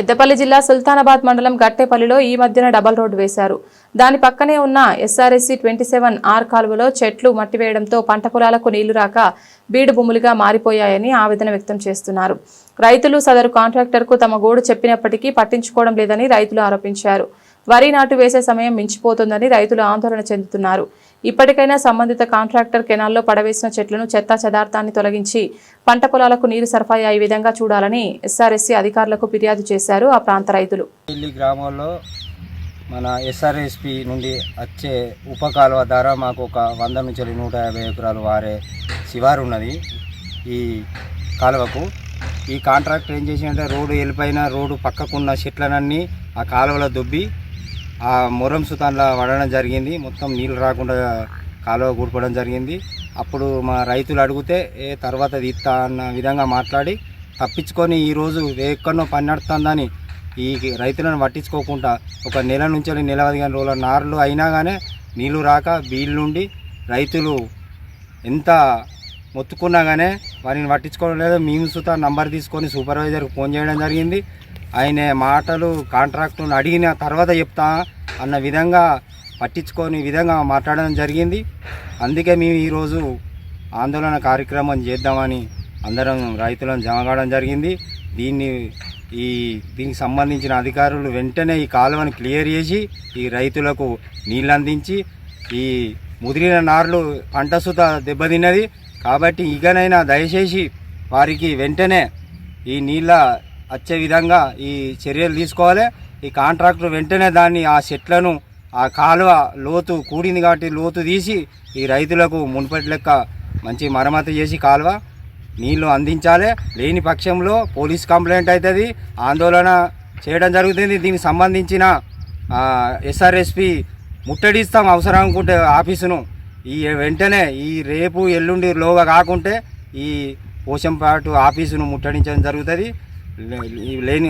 పెద్దపల్లి జిల్లా సుల్తానాబాద్ మండలం గట్టేపల్లిలో ఈ మధ్యన డబల్ రోడ్డు వేశారు. దాని పక్కనే ఉన్న ఎస్ఆర్ఎస్సి ట్వంటీ సెవెన్ ఆర్ కాలువలో చెట్లు మట్టి వేయడంతో పంట పొలాలకు నీళ్ళు రాక బీడు భూములుగా మారిపోయాయని ఆవేదన వ్యక్తం చేస్తున్నారు. రైతులు సదరు కాంట్రాక్టర్కు తమ గోడు చెప్పినప్పటికీ పట్టించుకోవడం లేదని రైతులు ఆరోపించారు. వరి నాటు వేసే సమయం మించిపోతుందని రైతులు ఆందోళన చెందుతున్నారు. ఇప్పటికైనా సంబంధిత కాంట్రాక్టర్ కెనాల్లో పడవేసిన చెట్లను చెత్త చెదార్థాన్ని తొలగించి పంట పొలాలకు నీరు సరఫరా అయ్యే విధంగా చూడాలని ఎస్ఆర్ఎస్సీ అధికారులకు ఫిర్యాదు చేశారు ఆ ప్రాంత రైతులు. గ్రామంలో మన ఎస్ఆర్ఎస్పి నుండి వచ్చే ఉపకాలువ ద్వారా మాకు ఒక వంద నుంచి నూట యాభై ఎకరాలు వారే శివారు ఉన్నది ఈ కాలువకు. ఈ కాంట్రాక్టర్ ఏం చేసిందంటే రోడ్డు వెళ్ళిపోయిన రోడ్డు పక్కకున్న చెట్లనన్నీ ఆ కాలువలో దుబ్బి ఆ మొరం సుతాన్లా పడడం జరిగింది. మొత్తం నీళ్ళు రాకుండా కాలువ కూడిపోవడం జరిగింది. అప్పుడు మా రైతులు అడిగితే ఏ తర్వాత తీస్తా అన్న విధంగా మాట్లాడి తప్పించుకొని ఈరోజు ఎక్కడనో పని నడుస్తుందని ఈ రైతులను పట్టించుకోకుండా ఒక నెల నుంచి నెల పదిహేను రోజుల నార్లు అయినా కానీ నీళ్ళు రాక బీళ్ళు నుండి రైతులు ఎంత మొత్తుకున్నా కానీ వారిని పట్టించుకోవడం లేదు. మేము సుతా నంబర్ తీసుకొని సూపర్వైజర్కి ఫోన్ చేయడం జరిగింది. ఆయన మాటలు కాంట్రాక్టును అడిగిన తర్వాత చెప్తా అన్న విధంగా పట్టించుకొని విధంగా మాట్లాడడం జరిగింది. అందుకే మేము ఈరోజు ఆందోళన కార్యక్రమం చేద్దామని అందరం రైతులను జమ కావడం జరిగింది. దీన్ని ఈ దీనికి సంబంధించిన అధికారులు వెంటనే ఈ కాలువను క్లియర్ చేసి ఈ రైతులకు నీళ్ళు అందించి ఈ ముదిరిన నార్లు పంట సుత దెబ్బతిన్నది. కాబట్టి ఇకనైనా దయచేసి వారికి వెంటనే ఈ నీళ్ళ వచ్చే విధంగా ఈ చర్యలు తీసుకోవాలి. ఈ కాంట్రాక్టర్ వెంటనే దాన్ని ఆ చెట్లను ఆ కాలువ లోతు కూడింది కాబట్టి లోతు తీసి ఈ రైతులకు మునుపటి లెక్క మంచి మరమ్మతు చేసి కాలువ నీళ్ళు అందించాలి. లేని పక్షంలో పోలీస్ కంప్లైంట్ అవుతుంది. ఆందోళన చేయడం జరుగుతుంది. దీనికి సంబంధించిన ఎస్ఆర్ఎస్పి ముట్టడిస్తాం అవసరం అనుకుంటే ఆఫీసును. ఈ వెంటనే ఈ రేపు ఎల్లుండి లోగా కాకుంటే ఈ పోషంపాటు ఆఫీసును ముట్టడించడం జరుగుతుంది. లేని